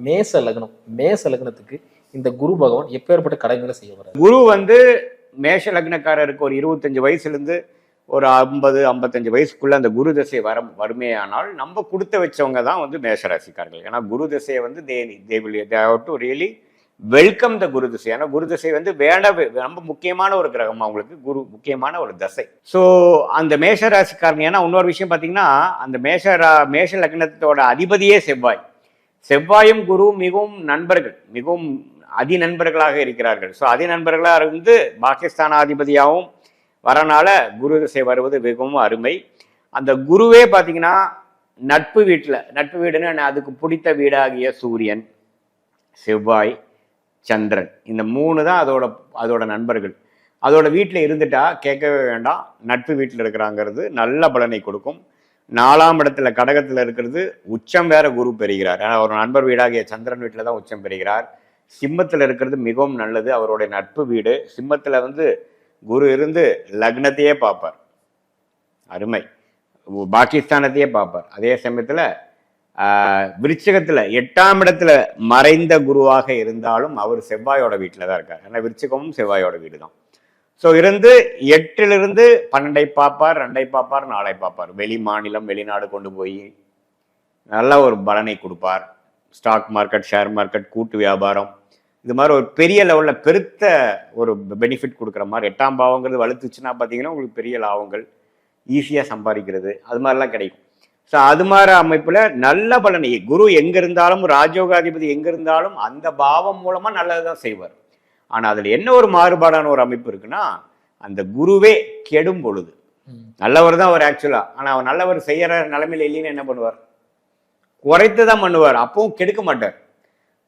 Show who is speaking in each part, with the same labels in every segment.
Speaker 1: மேச லக்னம் மேச லக்னத்துக்கு இந்த குரு பகவான் எப்பேற்பட்ட கடமைகளை செய்ய வர்றாரு
Speaker 2: குரு வந்து மேஷ லக்னக்காரருக்கு ஒரு இருபத்தஞ்சு வயசுலேருந்து ஒரு ஐம்பது ஐம்பத்தஞ்சு வயசுக்குள்ளே அந்த குரு தசை வர வறுமையானால் நம்ம கொடுத்து வச்சவங்க தான் வந்து மேஷராசிக்காரர்கள் ஏன்னா குரு தசையை வந்து they they will to really welcome the குரு தசை. ஏன்னா குரு தசை வந்து வேண்ட ரொம்ப முக்கியமான ஒரு கிரகம் அவங்களுக்கு குரு முக்கியமான ஒரு தசை. ஸோ அந்த மேஷ ராசிக்காரங்க ஏன்னா இன்னொரு விஷயம் பார்த்தீங்கன்னா அந்த மேஷ ரா- மேஷ லக்னத்தோட அதிபதியே செவ்வாய். செவ்வாயும் குரு மிகவும் நண்பர்கள் மிகவும் அதி நண்பர்களாக இருக்கிறார்கள். ஸோ அதி நண்பர்களாக இருந்து பாகிஸ்தானாதிபதியாகவும் வரனால குரு திசை வருவது மிகவும் அருமை. அந்த குருவே பார்த்தீங்கன்னா நட்பு வீட்டில் நட்பு வீடுன்னு அதுக்கு பிடித்த வீடாகிய சூரியன் செவ்வாய் சந்திரன் இந்த மூணு தான் அதோட அதோட நண்பர்கள். அதோட வீட்டில் இருந்துட்டா கேட்கவே வேண்டாம். நட்பு வீட்டில் இருக்கிறாங்கிறது நல்ல பலனை கொடுக்கும். நாலாம் இடத்துல கடகத்தில் இருக்கிறது உச்சம் வேற குரு பெறுகிறார். ஆனால் ஒரு நண்பர் வீடாகிய சந்திரன் வீட்டில் தான் உச்சம் பெறுகிறார். சிம்மத்தில் இருக்கிறது மிகவும் நல்லது. அவருடைய நட்பு வீடு. சிம்மத்தில் வந்து குரு இருந்து லக்னத்தையே பார்ப்பார். அருமை. பாகிஸ்தானத்தையே பார்ப்பார். அதே சமயத்தில் விருச்சகத்தில் எட்டாம் இடத்துல மறைந்த குருவாக இருந்தாலும் அவர் செவ்வாயோட வீட்டில் தான் இருக்கார். ஏன்னா விருச்சகமும் செவ்வாயோட வீடு தான் ஸோ இருந்து எட்டிலிருந்து பன்னெண்டை பார்ப்பார் ரெண்டை பார்ப்பார் நாளை பார்ப்பார். வெளி மாநிலம் வெளிநாடு கொண்டு போய் நல்ல ஒரு பலனை கொடுப்பார். ஸ்டாக் மார்க்கெட் ஷேர் மார்க்கெட் கூட்டு வியாபாரம். இது மாதிரி ஒரு பெரிய லெவலில் பெருத்த ஒரு பெனிஃபிட் கொடுக்குற மாதிரி. எட்டாம் பாவங்கிறது வலுத்துச்சுன்னா பார்த்தீங்கன்னா உங்களுக்கு பெரிய லாபங்கள் ஈஸியாக சம்பாதிக்கிறது அது மாதிரிலாம் கிடைக்கும். ஸோ அது மாதிரி அமைப்பில் நல்ல பலனை குரு எங்கே இருந்தாலும் ராஜயோகாதிபதி எங்கே இருந்தாலும் அந்த பாவம் மூலமாக நல்லது தான் செய்வார். ஆனால் அதில் என்ன ஒரு மாறுபாடான ஒரு அமைப்பு இருக்குன்னா அந்த குருவே கெடும் பொழுது. நல்லவர் தான் அவர் ஆக்சுவலாக ஆனால் அவர் நல்லவர் செய்யற நிலைமையில இல்லைன்னு என்ன பண்ணுவார்? குறைத்து தான் பண்ணுவார். அப்பவும் கெடுக்க மாட்டார்.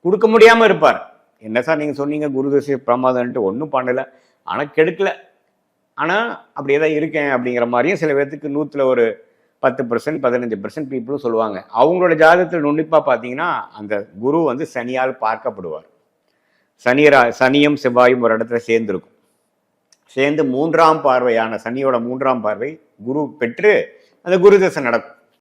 Speaker 2: கொடுக்க முடியாமல் இருப்பார். என்ன சார் நீங்கள் சொன்னீங்க குரு தசை பிரமாதம்ன்ட்டு ஒன்றும் பண்ணலை. ஆனால் கெடுக்கல. ஆனால் அப்படியே தான் இருக்கேன் அப்படிங்கிற மாதிரியும் சில பேர்த்துக்கு நூற்றில் ஒரு பத்து பர்சன்ட் பதினஞ்சு பர்சன்ட் பீப்புளும் சொல்லுவாங்க. அவங்களோட ஜாதகத்தில் நுண்ணிப்பாக பார்த்தீங்கன்னா அந்த குரு வந்து சனியால் பார்க்கப்படுவார். சனியரா சனியும் செவ்வாயும் ஒரு இடத்துல சேர்ந்துருக்கும். சேர்ந்து மூன்றாம் பார்வையான சனியோட மூன்றாம் பார்வை குரு பெற்று அந்த குரு தசை நடக்கும்.